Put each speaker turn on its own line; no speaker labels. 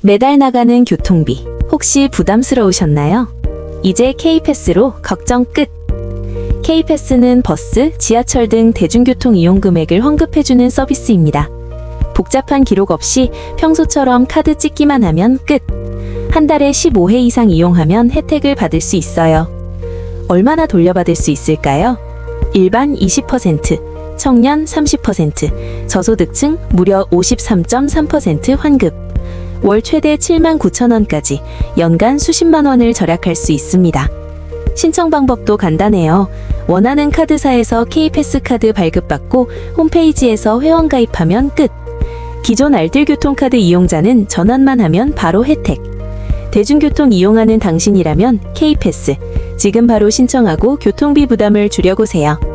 매달 나가는 교통비 혹시 부담스러우셨나요? 이제 K패스로 걱정 끝. K패스는 버스, 지하철 등 대중교통 이용 금액을 환급해주는 서비스입니다. 복잡한 기록 없이 평소처럼 카드 찍기만 하면 끝. 한 달에 15회 이상 이용하면 혜택을 받을 수 있어요. 얼마나 돌려받을 수 있을까요? 일반 20%, 청년 30%, 저소득층 무려 53.3% 환급. 월 최대 7만 9천 원까지 연간 수십만 원을 절약할 수 있습니다. 신청 방법도 간단해요. 원하는 카드사에서 K패스 카드 발급받고 홈페이지에서 회원 가입하면 끝. 기존 알뜰교통카드 이용자는 전환만 하면 바로 혜택. 대중교통 이용하는 당신이라면 K패스 지금 바로 신청하고 교통비 부담을 줄여보세요.